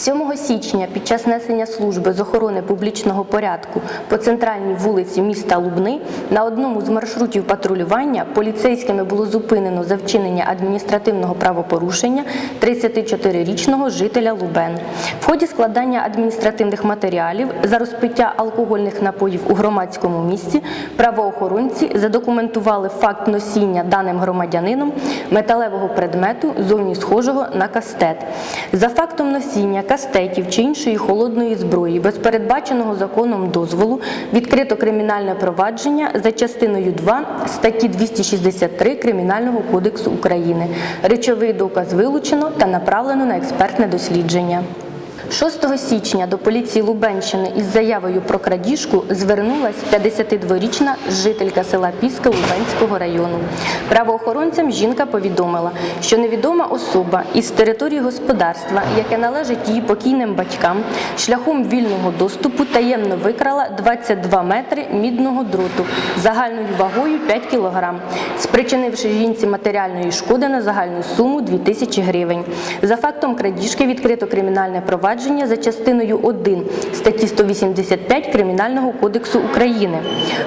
7 січня під час несення служби з охорони публічного порядку по центральній вулиці міста Лубни на одному з маршрутів патрулювання поліцейськими було зупинено за вчинення адміністративного правопорушення 34-річного жителя Лубен. В ході складання адміністративних матеріалів за розпиття алкогольних напоїв у громадському місці правоохоронці задокументували факт носіння даним громадянином металевого предмету зовні схожого на кастет. За фактом носіння кастетів чи іншої холодної зброї без передбаченого законом дозволу відкрито кримінальне провадження за частиною 2 статті 263 Кримінального кодексу України. Речовий доказ вилучено та направлено на експертне дослідження. 6 січня до поліції Лубенщини із заявою про крадіжку звернулась 52-річна жителька села Піска Лубенського району. Правоохоронцям жінка повідомила, що невідома особа із території господарства, яке належить її покійним батькам, шляхом вільного доступу таємно викрала 22 метри мідного дроту загальною вагою 5 кг, спричинивши жінці матеріальної шкоди на загальну суму 2000 гривень. За фактом крадіжки відкрито кримінальне провадження за частиною 1 статті 185 Кримінального кодексу України.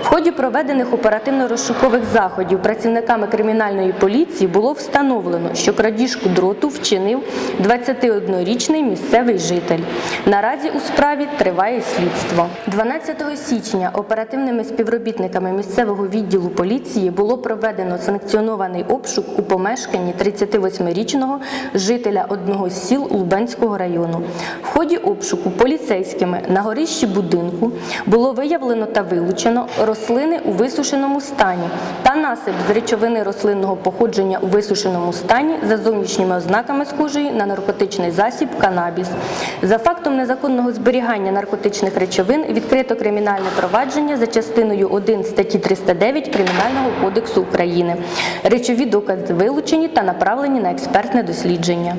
В ході проведених оперативно-розшукових заходів працівниками кримінальної поліції було встановлено, що крадіжку дроту вчинив 21-річний місцевий житель. Наразі у справі триває слідство. 12 січня оперативними співробітниками місцевого відділу поліції було проведено санкціонований обшук у помешканні 38-річного жителя одного з сіл Лубенського району. В ході обшуку поліцейськими на горищі будинку було виявлено та вилучено рослини у висушеному стані та насип з речовини рослинного походження у висушеному стані за зовнішніми ознаками схожої на наркотичний засіб канабіс. За фактом незаконного зберігання наркотичних речовин відкрито кримінальне провадження за частиною 1 статті 309 Кримінального кодексу України. Речові докази вилучені та направлені на експертне дослідження.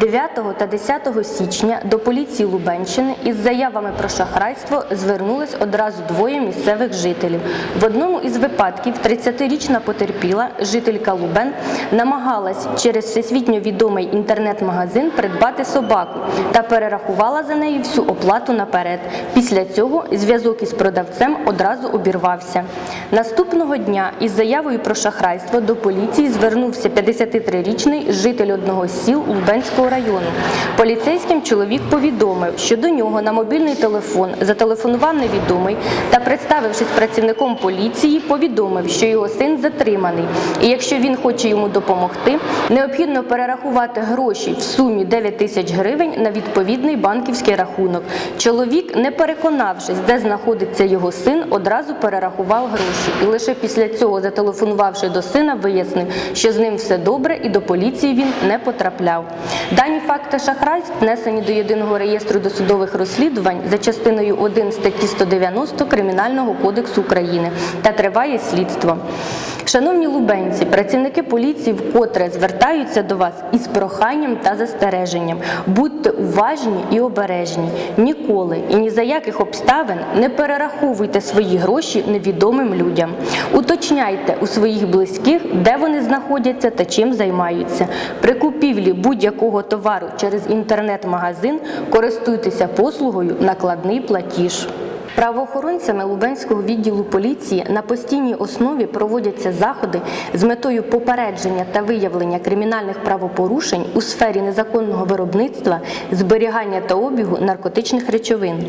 9 та 10 січня до поліції Лубенщини із заявами про шахрайство звернулись одразу двоє місцевих жителів. В одному із випадків 30-річна потерпіла, жителька Лубен, намагалась через всесвітньо відомий інтернет-магазин придбати собаку та перерахувала за неї всю оплату наперед. Після цього зв'язок із продавцем одразу обірвався. Наступного дня із заявою про шахрайство до поліції звернувся 53-річний житель одного з сіл Лубенського району. Поліцейським чоловік повідомив, що до нього на мобільний телефон зателефонував невідомий та, представившись працівником поліції, повідомив, що його син затриманий. І якщо він хоче йому допомогти, необхідно перерахувати гроші в сумі 9 тисяч гривень на відповідний банківський рахунок. Чоловік, не переконавшись, де знаходиться його син, одразу перерахував гроші. І лише після цього, зателефонувавши до сина, вияснив, що з ним все добре і до поліції він не потрапляв. Дані факти шахрайств внесені до єдиного реєстру досудових розслідувань за частиною 1 статті 190 Кримінального кодексу України та триває слідство. Шановні лубенці, працівники поліції вкотре звертаються до вас із проханням та застереженням. Будьте уважні і обережні. Ніколи і ні за яких обставин не перераховуйте свої гроші невідомим людям. Уточняйте у своїх близьких, де вони знаходяться та чим займаються. При купівлі будь-якого товару через інтернет-магазин користуйтеся послугою накладний платіж. Правоохоронцями Лубенського відділу поліції на постійній основі проводяться заходи з метою попередження та виявлення кримінальних правопорушень у сфері незаконного виробництва, зберігання та обігу наркотичних речовин.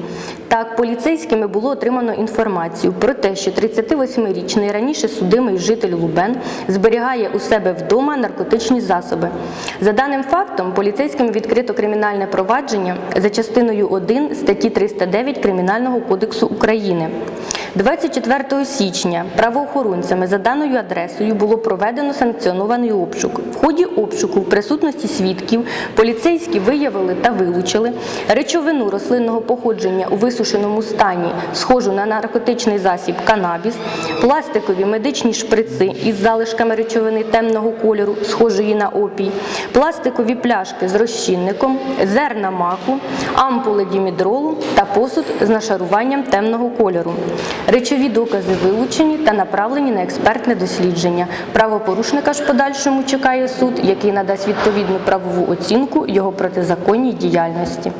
Так, поліцейськими було отримано інформацію про те, що 38-річний раніше судимий житель Лубен зберігає у себе вдома наркотичні засоби. За даним фактом, поліцейським відкрито кримінальне провадження за частиною 1 статті 309 Кримінального кодексу України. 24 січня правоохоронцями за даною адресою було проведено санкціонований обшук. В ході обшуку в присутності свідків поліцейські виявили та вилучили речовину рослинного походження у висушеному стані, схожу на наркотичний засіб канабіс, пластикові медичні шприци із залишками речовини темного кольору, схожої на опій, пластикові пляшки з розчинником, зерна маку, ампули дімідролу та посуд з нашаруванням темного кольору. Речові докази вилучені та направлені на експертне дослідження. Правопорушника ж подальшому чекає суд, який надасть відповідну правову оцінку його протизаконній діяльності.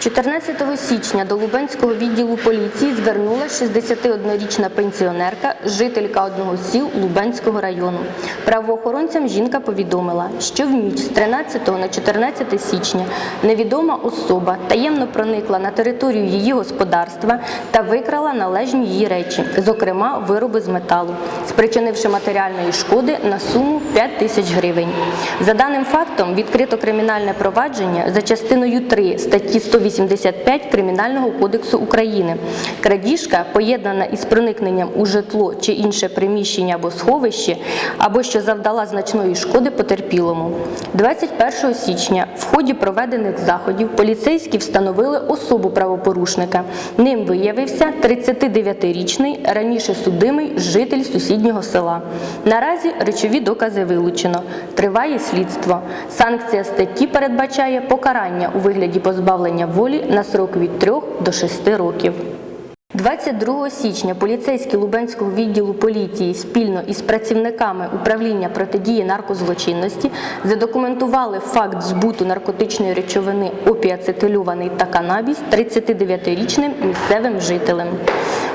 14 січня до Лубенського відділу поліції звернулася 61-річна пенсіонерка, жителька одного з сіл Лубенського району. Правоохоронцям жінка повідомила, що в ніч з 13 на 14 січня невідома особа таємно проникла на територію її господарства та викрала належні її речі, зокрема вироби з металу, спричинивши матеріальної шкоди на суму 5 тисяч гривень. За даним фактом відкрито кримінальне провадження за частиною 3 статті 185 Кримінального кодексу України. Крадіжка, поєднана із проникненням у житло чи інше приміщення або сховище, або що завдала значної шкоди потерпілому. 21 січня в ході проведених заходів поліцейські встановили особу правопорушника. Ним виявився 39-річний раніше судимий житель сусіднього села. Наразі речові докази вилучено. Триває слідство. Санкція статті передбачає покарання у вигляді позбавлення волі на срок від 3 до 6 років. 22 січня поліцейські Лубенського відділу поліції спільно із працівниками управління протидії наркозлочинності задокументували факт збуту наркотичної речовини опіацетилюваний та канабіс 39-річним місцевим жителем.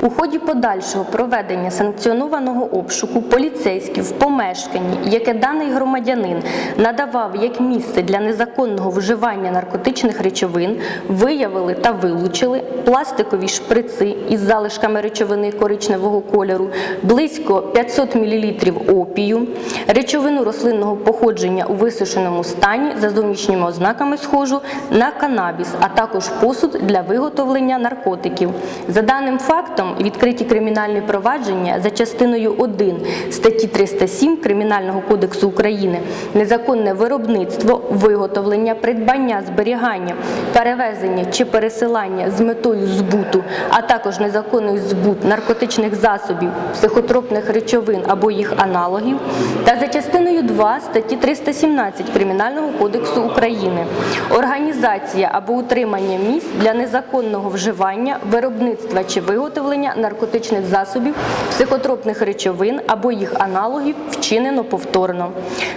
У ході подальшого проведення санкціонованого обшуку поліцейські в помешканні, яке даний громадянин надавав як місце для незаконного вживання наркотичних речовин, виявили та вилучили пластикові шприци із залишками речовини коричневого кольору, близько 500 мл опію, речовину рослинного походження у висушеному стані за зовнішніми ознаками схожу на канабіс, а також посуд для виготовлення наркотиків. За даним фактом відкриті кримінальні провадження за частиною 1 статті 307 Кримінального кодексу України. Незаконне виробництво, виготовлення, придбання, зберігання, перевезення чи пересилання з метою збуту, а також незаконний збут наркотичних засобів, психотропних речовин або їх аналогів, та за частиною 2 статті 317 Кримінального кодексу України. Організація або утримання місць для незаконного вживання, виробництва чи виготовлення наркотичних засобів, психотропних речовин або їх аналогів вчинено повторно.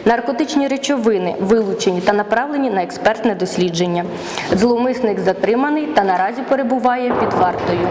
Наркотичні речовини вилучені та направлені на експертне дослідження. Зловмисник затриманий та наразі перебуває під вартою.